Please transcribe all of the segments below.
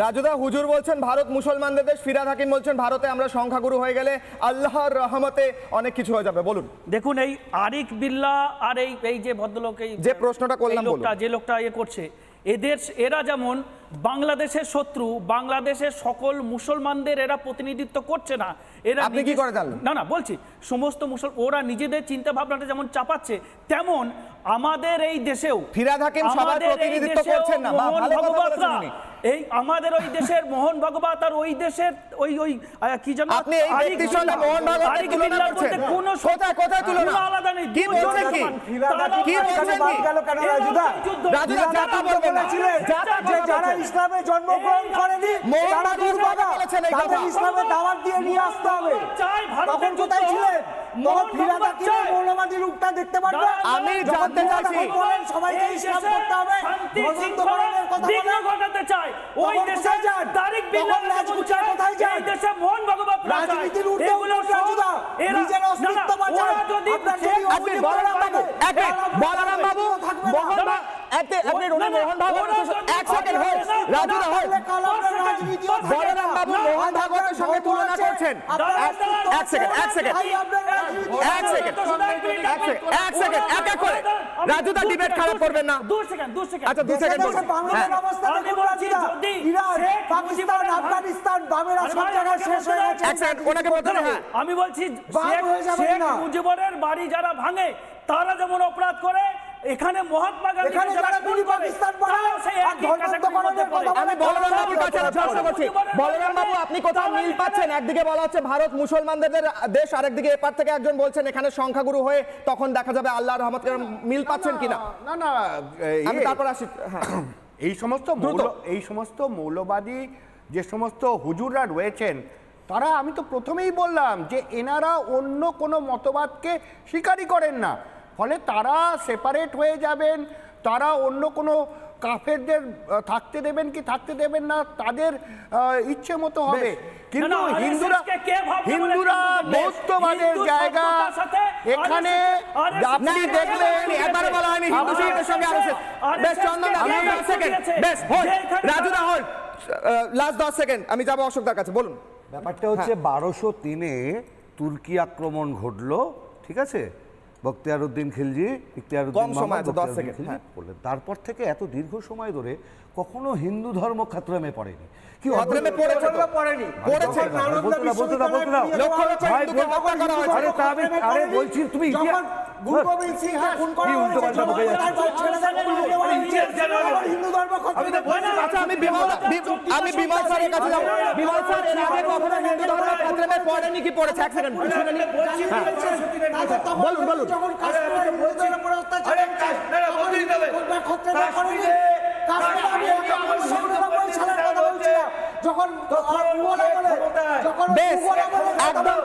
রাজুদা হুজুর বলছেন ভারত মুসলমানদের দেশ ফিরাদ হাকিম বলছেন ভারতে আমরা সংখ্যাগুরু হয়ে গেলে আল্লাহর রহমতে অনেক কিছু হয়ে যাবে। বলুন। দেখুন এই আরিক বিল্লা আর এই এই যে ভদ্রলোক এই যে প্রশ্নটা করলাম লোকটা যে লোকটা ইয়ে করছে এদের এরা যেমন বাংলাদেশের শত্রু বাংলাদেশের সকল মুসলমানদের এরা প্রতিনিধিত্ব করছে না এরা আপনি কি করে? না না বলছি সমস্ত মুসল ওরা নিজেদের চিন্তা ভাবনাটা যেমন চাপাচ্ছে তেমন আমাদের এই দেশেও ফিরহাদ হাকিম সবার এই প্রতিনিধিত্ব করছেন না। ভালো কথা বলেছেন উনি। এই আমাদের ওই দেশের মোহন ভগবত আর ওই দেশের ওই ওই কি যেন আপনি এই ব্যক্তির সঙ্গে মোহন তুলনা করছেন? মধ্যে কোনো কোথায়- কোথায় তুলনা? আলাদা নেই কি বলছেন কি? কি বলছেন কি? রাজুদা? রাজুদা, না। বলেছিলেন কথা যারা বলছেন। ইসলামে জন্মগ্রহণ করেনি তারা দুর্ভাগা তাদের কথা। ইসলামের দাওয়াত দিয়ে নিয়ে আসতে হবে। তখন কোথায় ছিলেন। দেখতে পারবে। আমি জানতে চাইছি। সবাইকে ইসলাম করতে হবে। শান্তি ধর্মান্তকরণের কথা বিঘ্ন ঘটাতে চায়। ওই দেশে তারিক তখন কোথায় যান? এই দেশে মোহন ভগবত রাজনীতির ঊর্ধ্বে উঠুন রাজুদা। নিজের অস্তিত্ব বাঁচান। আপনার যদি আপনি বলরাম বাবু এক বলরাম বাবু মোহন ভা- এক এক মিনিট, উনি না, না, মোহন ভাগবতের ওরা সঙ্গে- যদি এক সেকেন্ড থাকে হোল্ড না, রাজুদা হোল্ড তাহলে কাল আপনার রাজনীতিও থাকবে না। বলরাম বাবু মোহন ভাগবতের সঙ্গে তুলনা করছেন। এক- সেকেন্ড এক সেকেন্ড তাই আপনার রাজনীতি এক সেকেন্ড এক সেকেন্ড এক এক এক করে। রাজুদা ডিবেট খারাপ করবেন না। দু সেকেন্ড দু সেকেন্ড আচ্ছা দু সেকেন্ড বলুন। হ্যাঁ বাংলাদেশের অবস্থা আমি দেখুন বলছি রাজুদা। ইরান, পাকিস্তান, আফগানিস্তান, বামেরা সব আরে জায়গায় শেষ হয়ে গেছে। এক সেকেন্ড ওনাকে বলতে হ্যাঁ। আমি বলছি শেখ। মুজিবুরের বাড়ি যারা ভাঙে তারা যেমন অপরাধ করে এখানে মহাত্মা গান্ধী এখানে যারা মিনি পাকিস্তান বানায় আর ধর্মান্তকরণের কথা আমি বলরাম বাবুর কাছে প্রশ্ন করছি। বলরাম বাবু আপনি কোথাও মিল পাচ্ছেন? একদিকে বলা হচ্ছে ভারত মুসলমানদের দেশ আরেকদিকে এপার থেকে একজন বলছেন এখানে সংখ্যাগুরু হয়ে তখন দেখা যাবে আল্লাহর রহমতের মিল পাচ্ছেন কিনা? না না এই- আমি তারপর আসি হ্যাঁ। এই সমস্ত এই সমস্ত মৌলবাদী যে সমস্ত হুজুররা রয়েছেন তারা আমি তো প্রথমেই বললাম যে এনারা অন্য কোনো মতবাদকে স্বীকারই করেন না। ফলে তারা সেপারেট হয়ে যাবেন তারা অন্য কোনো কাফেরদের থাকতে দেবেন কি থাকতে দেবেন না তাদের ইচ্ছে মতো হবে। কিন্তু হিন্দুরা হিন্দুরা? বৌদ্ধবাদের জায়গা এখানে আপনি দেখলেন একবারও বলা হয়নি হিন্দু সঙ্গে আলোচনা। বেশ চন্দন আমি সেকেন্ড বেশ এখানে রাজুদা হোল্ড লাস্ট দশ সেকেন্ড আমি যাব অশোকদার কাছে বলুন। ব্যাপারটা হচ্ছে বারোশো তিনে তুর্কি আক্রমণ ঘটলো ঠিক আছে? বক্তিয়ার উদ্দিন খিলজি ইখতিয়ার কম উদ্দিন সময় আছে, দশ সেকেন্ড, খিলজি হ্যাঁ। করলেন তারপর থেকে এত দীর্ঘ সময় ধরে কখনো হিন্দু ধর্ম খাতরামে পড়েনি কি ভদ্রমে পড়েছে তো। পড়েনি পড়েছে নালন্দা দাও। লক্ষ লক্ষ হিন্দু হিন্দুকে হত্যা করা হয়েছে। আরে আমি- আরে বলছি, তুমি ইতিহাস- গুরু গোবিন্দ সিংকে খুন করা উল্টো পাল্টা বকে আমি আমি বিমল স্যারের কাছে যাব। বিমল স্যার এর আগে কখনো হিন্দু ধর্ম খাতরামে পড়েনি কি পড়েছে? এক সেকেন্ড বলুন, বলুন। যখন কাশ্মীরে হিন্দুদের উপর অত্যাচার কোনটা ক্ষত্রিয়রা করেনি? কাশ্মীরে আমি কথা বলছি না। যখন যখন একদম।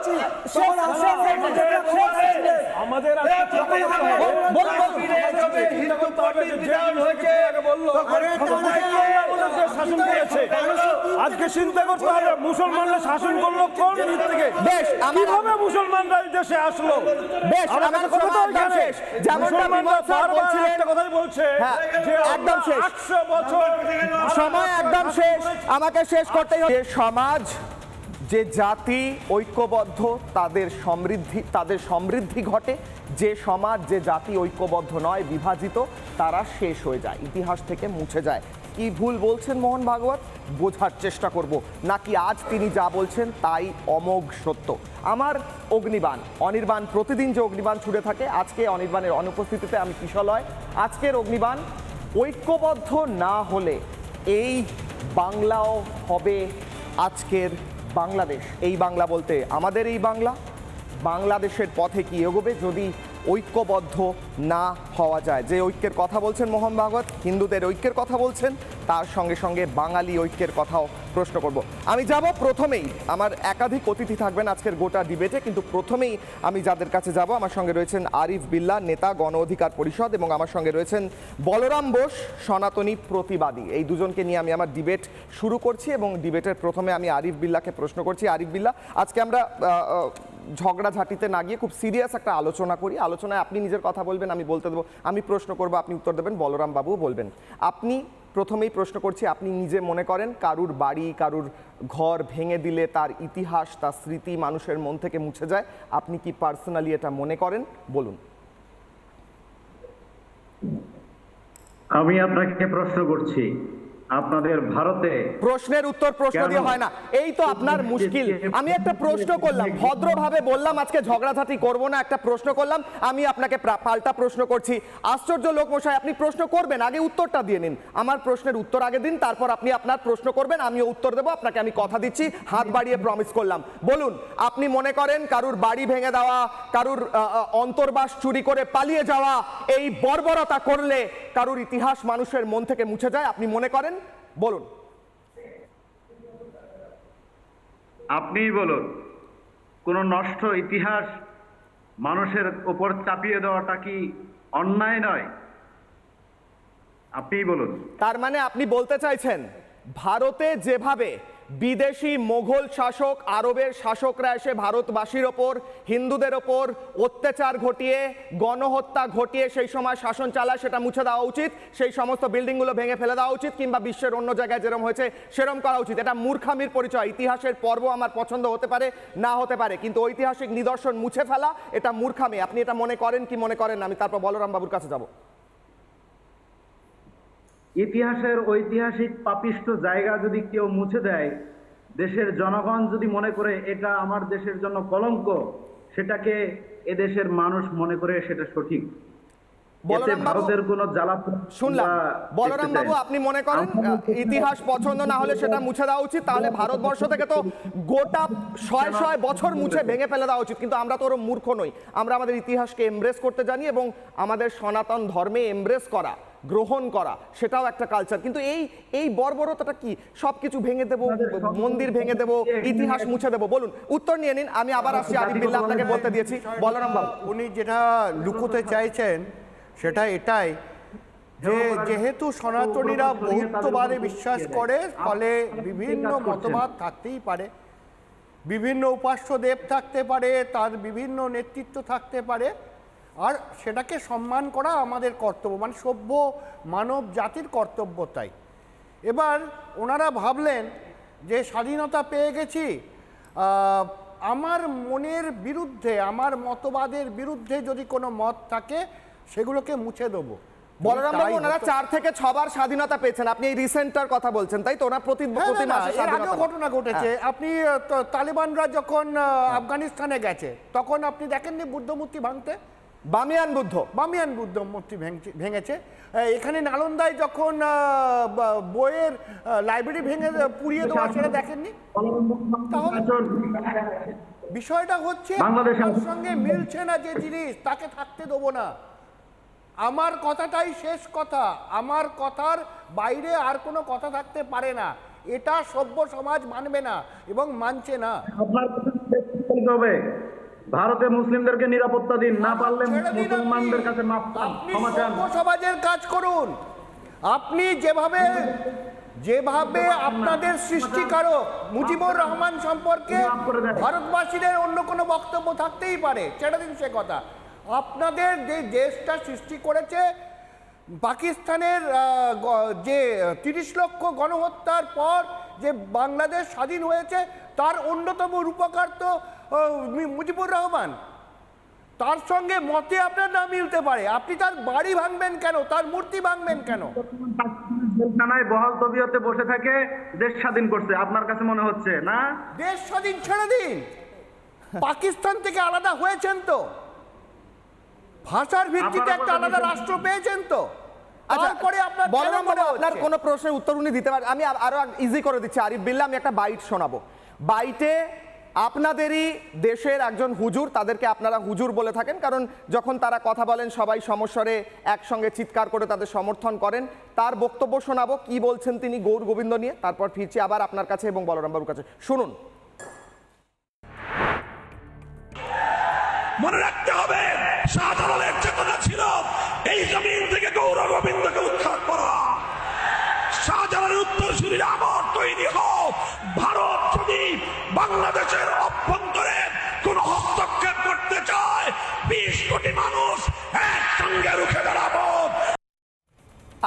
আমাদের বলুন শাসন করেছে আজকে চিন্তা করতে হবে মুসলমানরা শাসন করল কোন দিক থেকে বেশ কীভাবে মুসলমানরা এই দেশে আসলো বেশ আমাদের আমার কথা। শেষ যেমনটা বিমল মুসলমানরা স্যার বারবার বলছিলেন একটা কথাই বলছে হ্যাঁ, যে একদম শেষ। একশো বছর সময় একদম শেষ আমাকে শেষ করতেই হবে সমাজ যে জাতি ঐক্যবদ্ধ, তাদের সমৃদ্ধি তাদের সমৃদ্ধি ঘটে। যে সমাজ, যে জাতি ঐক্যবদ্ধ নয়, বিভাজিত, তারা শেষ হয়ে যায়। ইতিহাস থেকে মুছে যায়। কি ভুল বলছেন মোহন ভাগবত? বোঝার চেষ্টা করব। নাকি আজ তিনি যা বলছেন, তাই অমোঘ সত্য? আমার অগ্নিবাণ, অনির্বাণ, প্রতিদিন যে অগ্নিবাণ ছুটে থাকে, আজকে অনির্বাণের অনুপস্থিতিতে আমি কিশলয় আজকের অগ্নিবাণ, ঐক্যবদ্ধ না হলে এই বাংলাও হবে আজকের বাংলাদেশ। এই বাংলা বলতে আমাদের এই বাংলা বাংলাদেশের পথে কি এগোবে? যদি ঐক্যবদ্ধ না হওয়া যায়। যে ঐক্যের কথা বলছেন মোহন ভাগবত, হিন্দুদের ঐক্যের কথা বলছেন, তার সঙ্গে সঙ্গে বাঙালি ঐক্যের কথাও প্রশ্ন করব। আমি যাব প্রথমেই, আমার একাধিক অতিথি থাকবেন আজকের গোটা ডিবেটে, কিন্তু প্রথমেই আমি যাদের কাছে যাব, আমার সঙ্গে রয়েছেন আরিফ বিল্লা, নেতা, গণ অধিকার পরিষদ এবং আমার সঙ্গে রয়েছেন বলরাম বোস, সনাতনী প্রতিবাদী। এই দুজনকে নিয়ে আমি আমার ডিবেট শুরু করছি এবং ডিবেটের প্রথমে আমি আরিফ বিল্লাকে প্রশ্ন করছি। আরিফ বিল্লা, আজকে আমরা ঝগড়াঝাটিতে না গিয়ে খুব সিরিয়াস একটা আলোচনা করি। আলোচনায় আপনি নিজের কথা বলবেন, আমি বলতে দেবো, আমি প্রশ্ন করব, আপনি উত্তর দেবেন বলরাম বাবু বলবেন। আপনি প্রথমেই প্রশ্ন করছি, আপনি নিজে মনে করেন কারুর বাড়ি, কারুর ঘর ভেঙে দিলে তার ইতিহাস, তার স্মৃতি মানুষের মন থেকে মুছে যায়? আপনি কি পার্সোনালি এটা মনে করেন? বলুন। আমি আপনাকে প্রশ্ন করছি আপনাদের ভারতে প্রশ্নের উত্তর প্রশ্ন দিয়ে হয় না। এই তো আপনার মুশকিল। আমি একটা প্রশ্ন করলাম। ভদ্রভাবে বললাম আজকে ঝগড়াঝাটি করব না একটা প্রশ্ন করলাম। আমি আপনাকে পাল্টা প্রশ্ন করছি। আশ্চর্য লোক মশাই আপনি প্রশ্ন করবেন আগে উত্তরটা দিয়ে নিন। আমার প্রশ্নের উত্তর আগে দিন তারপর আপনি আপনার প্রশ্ন করবেন আমিও উত্তর দেবো আপনাকে আমি কথা দিচ্ছি হাত বাড়িয়ে প্রমিস করলাম। বলুন আপনি মনে করেন কারুর বাড়ি ভেঙে দেওয়া কারুর অন্তর্বাস চুরি করে পালিয়ে যাওয়া এই বর্বরতা করলে কারুর ইতিহাস মানুষের মন থেকে মুছে যায় আপনি মনে করেন? বলুন। আপনিই বলুন কোন নষ্ট ইতিহাস মানুষের উপর চাপিয়ে দেওয়াটা কি অন্যায় নয়? আপনিই বলুন। তার মানে আপনি বলতে চাইছেন ভারতে যেভাবে বিদেশি মোঘল শাসক আরবের শাসকরা এসে ভারতবাসীর ওপর, হিন্দুদের ওপর অত্যাচার ঘটিয়ে, গণহত্যা ঘটিয়ে সেই সময় শাসন চালায় সেটা মুছে দেওয়া উচিত। সেই সমস্ত বিল্ডিংগুলো ভেঙে ফেলে দেওয়া উচিত কিংবা বিশ্বের অন্য জায়গায় যেরকম হয়েছে সেরকম করা উচিত। এটা মূর্খামির পরিচয়। ইতিহাসের পর্ব আমার পছন্দ হতে পারে, না হতে পারে। কিন্তু ঐতিহাসিক নিদর্শন মুছে ফেলা, এটা মূর্খামি। আপনি এটা মনে করেন কি মনে করেন আমি তারপর বলরাম বাবুর কাছে যাব। ইতিহাসের ঐতিহাসিক পাপিষ্ট জায়গা যদি কেউ মুছে দেয় দেশের জনগণ যদি মনে করে এটা আমার দেশের জন্য কলঙ্ক সেটাকে এদেশের মানুষ মনে করে সেটা সঠিক। ভারতের কোনো জ্বালা শুনলাম। বলরাম বাবু আপনি মনে করেন ইতিহাস পছন্দ না হলে সেটা মুছে দেওয়া উচিত? তাহলে ভারতবর্ষ থেকে তো গোটা ছয় ছয় বছর মুছে ভেঙে ফেলে দেওয়া উচিত। কিন্তু আমরা তো ওরম মূর্খ নই। আমরা আমাদের ইতিহাসকে এমব্রেস করতে জানি এবং আমাদের সনাতন ধর্মে এমব্রেস করা। গ্রহণ করা সেটাও একটা কালচার কিন্তু এই এই বর্বরতাটা কি? সবকিছু ভেঙে দেব মন্দির ভেঙে দেব ইতিহাস মুছে দেব। বলুন উত্তর নিয়ে নিন আমি আবার আসছি আরিফ বিল্লাহ আপনাকে বলতে দিয়েছি। বলরাম বাবু উনি যেটা লুকোতে চাইছেন সেটা এটাই যে যেহেতু সনাতনীরা বহুত্ববাদে বিশ্বাস করে ফলে বিভিন্ন মতবাদ থাকতেই পারে বিভিন্ন উপাস্য দেব থাকতে পারে তার বিভিন্ন নেতৃত্ব থাকতে পারে আর সেটাকে সম্মান করা আমাদের কর্তব্য মানে সভ্য মানব জাতির কর্তব্য তাই। এবার ওনারা ভাবলেন যে স্বাধীনতা পেয়ে গেছি আমার মনের বিরুদ্ধে আমার মতবাদের বিরুদ্ধে যদি কোনো মত থাকে সেগুলোকে মুছে দেবো। বলরাম বাবু ওনারা চার থেকে ছবার স্বাধীনতা পেয়েছেন। আপনি এই রিসেন্টটার কথা বলছেন তাই তো? ওনার প্রতি হ্যাঁ, প্রতি না, না, মাসে স্বাধীনতা ঘটনা ঘটেছে। আপনি তো- তালিবানরা যখন আফগানিস্তানে গেছে তখন আপনি দেখেননি বুদ্ধ মূর্তি ভাঙতে? বামিয়ান বুদ্ধ বামিয়ান বুদ্ধ মূর্তি ভেঙছে- ভেঙেছে এখানে নালন্দায় যখন বইয়ের লাইব্রেরি ভেঙে পুড়িয়ে দেওয়া সেটা দেখেননি? তাহলে বিষয়টা হচ্ছে আমার সঙ্গে মিলছে না যে জিনিস তাকে থাকতে দেবো না। আমার কথাটাই শেষ কথা। আমার কথার বাইরে আর কোনো কথা থাকতে পারে না। এটা সভ্য সমাজ মানবে না এবং মানছে না। আপনার হবে। ভারতে মুসলিমদেরকে নিরাপত্তা দিন না পারলে মুসলমানদের কাছে মাফ ক্ষমা চান। সমাজের কাজ করুন। আপনি যেভাবে যেভাবে আপনাদের সৃষ্টিকারক মুজিবুর রহমান সম্পর্কে। ভারতবাসীদের অন্য কোনো বক্তব্য থাকতেই পারে। ছেড়ে দিন সে কথা। আপনাদের যে দেশটা সৃষ্টি করেছে পাকিস্তানের যে তিরিশ লক্ষ গণহত্যার পর যে বাংলাদেশ স্বাধীন হয়েছে তার অন্যতম রূপকার তো মুজিবুর রহমান তার সঙ্গে মতে আপনার না মিলতে পারে। আপনি তার বাড়ি ভাঙবেন কেন? তার মূর্তি ভাঙবেন কেন? জেলখানায় বহাল তবিয়তে বসে থাকে দেশ স্বাধীন করছে আপনার কাছে মনে হচ্ছে না? দেশ স্বাধীন ছেড়ে দিন। পাকিস্তান থেকে আলাদা হয়েছেন তো। ভাষার ভিত্তিতে একটা আলাদা রাষ্ট্র পেয়েছেন তো। আচ্ছা তারপরে আপনার বলরাম বাবু আপনার কোনো প্রশ্নের উত্তর উনি দিতে পারেন আমি আরও ইজি করে দিচ্ছি আরিফ বিল্লাহ আমি একটা বাইট শোনাবো। বাইটে আপনাদেরই দেশের একজন হুজুর, তাদেরকে আপনারা হুজুর বলে থাকেন, কারণ যখন তারা কথা বলেন, সবাই সমস্বরে একসঙ্গে চিৎকার করে তাদের সমর্থন করেন। তার বক্তব্য শোনাবো, কি বলছেন তিনি গৌর গোবিন্দ নিয়ে। তারপর ফিরছি আবার আপনার কাছে এবং বলরাম বাবুর কাছে। শুনুন। মনে রাখতে হবে শাহজালালের চেতনা ছিল, এই জমিন থেকে গৌর গোবিন্দকে উদ্ধার করা। উত্তরসূরির আমার তৈরি হোক ভারত যদি বাংলাদেশের অভ্যন্তরে কোন হস্তক্ষেপ করতে চায়, বিশ কোটি মানুষ একসঙ্গে রুখে দাঁড়াবো।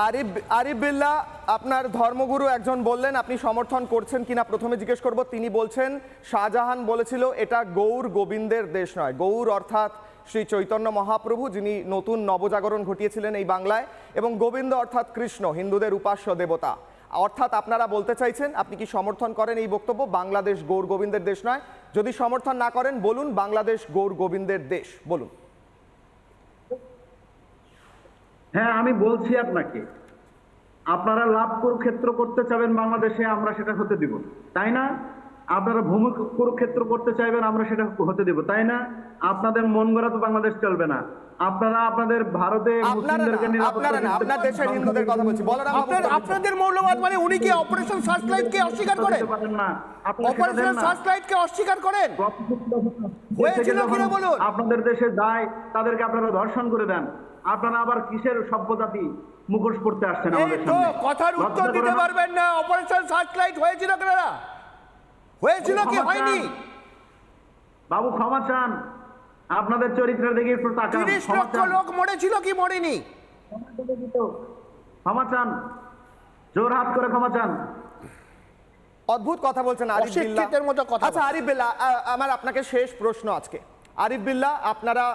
আরিফ আরিফ বিল্লাহ আপনার ধর্মগুরু একজন বললেন, আপনি সমর্থন করছেন কিনা প্রথমে জিজ্ঞেস করব। তিনি বলছেন, শাহজাহান বলেছিল, এটা গৌর গোবিন্দের দেশ নয়। গৌর অর্থাৎ শ্রী চৈতন্য মহাপ্রভু, যিনি নতুন নবজাগরণ ঘটিয়েছিলেন এই বাংলায়, এবং গোবিন্দ অর্থাৎ কৃষ্ণ, হিন্দুদের উপাস্য দেবতা। অর্থাৎ আপনারা বলতে চাইছেন, আপনি কি সমর্থন করেন এই বক্তব্য? বাংলাদেশ গৌর গোবিন্দের দেশ নয়। যদি সমর্থন না করেন, বলুন বাংলাদেশ গৌর গোবিন্দের দেশ, বলুন। হ্যাঁ আমি বলছি আপনাকে, আপনারা লাভ কুরুক্ষেত্র করতে চাবেন বাংলাদেশে, আমরা সেটা হতে দিব তাই না? আপনারা ভূমি কুরুক্ষেত্র করতে চাইবেন আমরা সেটা হতে দিব তাই না? আপনাদের মন গড়া তো বাংলাদেশ চলবে না। আপনারা আপনাদের ভারতে মুসলিমদেরকে আপনারা না আপনার দেশের হিন্দুদের কথা বলছি। বলরাম আপনার আপনাদের মৌলবাদ মানে উনি কি অপারেশন সার্চলাইটকে অস্বীকার করেন? না। অপারেশন। সার্চলাইটকে অস্বীকার করেন? হয়েছিল কিনা বলুন? আপনাদের দেশে যায় তাদেরকে আপনারা ধর্ষণ করে দেন। আপনারা আবার কিসের সভ্যতাতি মুখোশ পড়তে আসছেন আমাদের সামনে। কথার উত্তর দিতে পারবেন না। অপারেশন সার্চলাইট হয়েছিল কেনারা হয়েছিল কি হয়নি? বাবু ক্ষমা চান। আপনাদের চরিত্রের দিকে একটু তাকান। তিরিশ ক্ষমা লক্ষ লোক মরেছিল কি মরেনি? ক্ষমা চান। জোর হাত করে ক্ষমা চান। অদ্ভুত কথা বলছেন আরিফ বিল্লাহ মতো কথা আচ্ছা আরিফ বিল্লাহ আমার আপনাকে শেষ প্রশ্ন আজকে। আরিফ বিল্লাহ আপনারা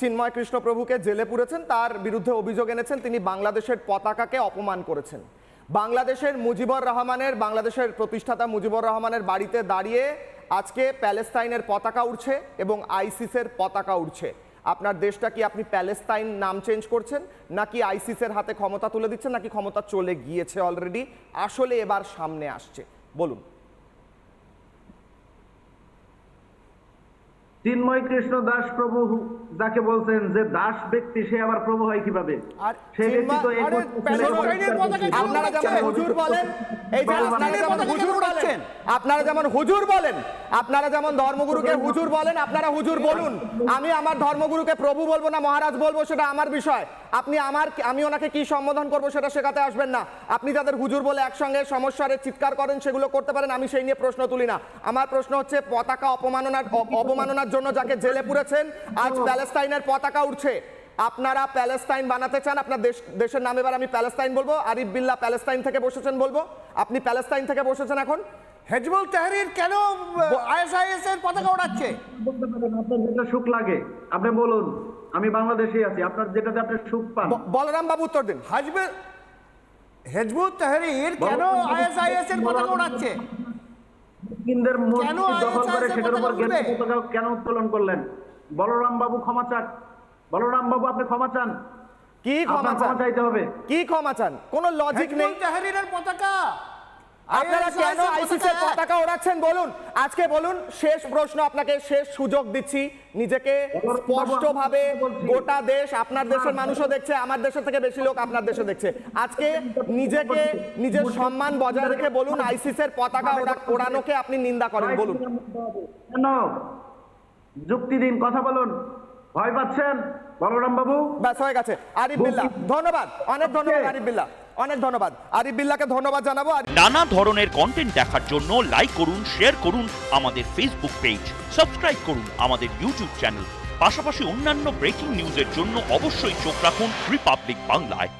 চিন্ময় কৃষ্ণ প্রভুকে জেলে পুরেছেন তার বিরুদ্ধে অভিযোগ এনেছেন তিনি বাংলাদেশের পতাকাকে অপমান করেছেন। বাংলাদেশের মুজিবুর রহমানের, বাংলাদেশের প্রতিষ্ঠাতা মুজিবুর রহমানের বাড়িতে দাঁড়িয়ে আজকে প্যালেস্তাইনের পতাকা উঠছে এবং আইসিসের পতাকা উঠছে আপনার দেশটা কি আপনি প্যালেস্তাইন নাম চেঞ্জ করছেন, নাকি আইসিসের হাতে ক্ষমতা তুলে দিচ্ছেন, নাকি ক্ষমতা চলে গিয়েছে অলরেডি আসলে এবার সামনে আসছে। বলুন। চিন্ময় কৃষ্ণ দাস প্রভু যাকে বলছেন যে দাস ব্যক্তি সে আবার প্রভু হয় কীভাবে? সেই ব্যক্তি তো আপনারা যেমন হুজুর বলেন এই যে আপনারা যেমন হুজুর বলেন। আপনারা যেমন হুজুর বলেন আপনারা যেমন ধর্মগুরুকে হুজুর বলেন আপনারা হুজুর বলুন। আমি আমার ধর্মগুরুকে প্রভু বলব না মহারাজ বলব সেটা আমার বিষয়। আপনি আমার আমি ওনাকে কি সম্বোধন করব সেটা শেখাতে আসবেন না। আপনি যাদের হুজুর বলে একসঙ্গে সমস্যারে চিৎকার করেন সেগুলো করতে পারেন আমি সেই নিয়ে প্রশ্ন তুলি না। আমার প্রশ্ন হচ্ছে পতাকা অপমাননার অ- অবমাননার জন্য যাকে জেলে পুরেছেন আজ প্যালেস্তাইনের পতাকা উঠছে আপনারা প্যালেস্তাইন বানাতে চান আপনার দেশ দেশের নাম এবার আমি প্যালেস্তাইন বলব। আরিফ বিল্লাহ প্যালেস্তাইন থেকে বসেছেন বলব। আপনি প্যালেস্তাইন থেকে বসেছেন এখন। হেজবুল তাহরির কেন আইএসআইএস এর পতাকা ওড়াচ্ছে আপনার যেটা সুখ লাগে আপনি বলুন আমি বাংলাদেশে আছি আপনার যেটাতে আপনি সুখ পান। বলরাম বাবু উত্তর দিন। হাজবে হেজবুল তাহরির কেন আইএসআইএস এর পতাকা ওড়াচ্ছে কেন দখল করে সেটার উপর কেন উত্তোলন করলেন? বলরাম বাবু ক্ষমা চান। বলরাম বাবু আপনি ক্ষমা চান। কি ক্ষমা চান? চাইতে হবে। কি ক্ষমা চান? কোনো লজিক নেই। তাহরিরের পতাকা। আপনারা কেন এর আইসিসের পতাকা ওড়াচ্ছেন? বলুন। আজকে বলুন শেষ প্রশ্ন আপনাকে শেষ সুযোগ দিচ্ছি। নিজেকে স্পষ্টভাবে গোটা দেশ আপনার দেশের মানুষও দেখছে আমার দেশের থেকে বেশি লোক আপনার দেশে দেখছে। আজকে নিজেকে নিজের সম্মান বজায় রেখে বলুন আইসিসের পতাকা ওড়া- ওড়ানোকে আপনি নিন্দা করেন বলুন। কেন? যুক্তি দিন কথা বলুন। ভয় পাচ্ছেন? বলরাম বাবু? ব্যাস হয়ে গেছে। আরিফ বিল্লাহ ধন্যবাদ। অনেক ধন্যবাদ আরিফ বিল্লাহ অনেক ধন্যবাদ। আরিফ বিল্লাহকে ধন্যবাদ জানাব। আর নানা ধরনের কন্টেন্ট দেখার জন্য লাইক করুন শেয়ার করুন আমাদের ফেসবুক পেজ সাবস্ক্রাইব করুন আমাদের ইউটিউব চ্যানেল পাশাপাশি অন্যান্য ব্রেকিং নিউজের জন্য অবশ্যই চোখ রাখুন রিপাবলিক বাংলায়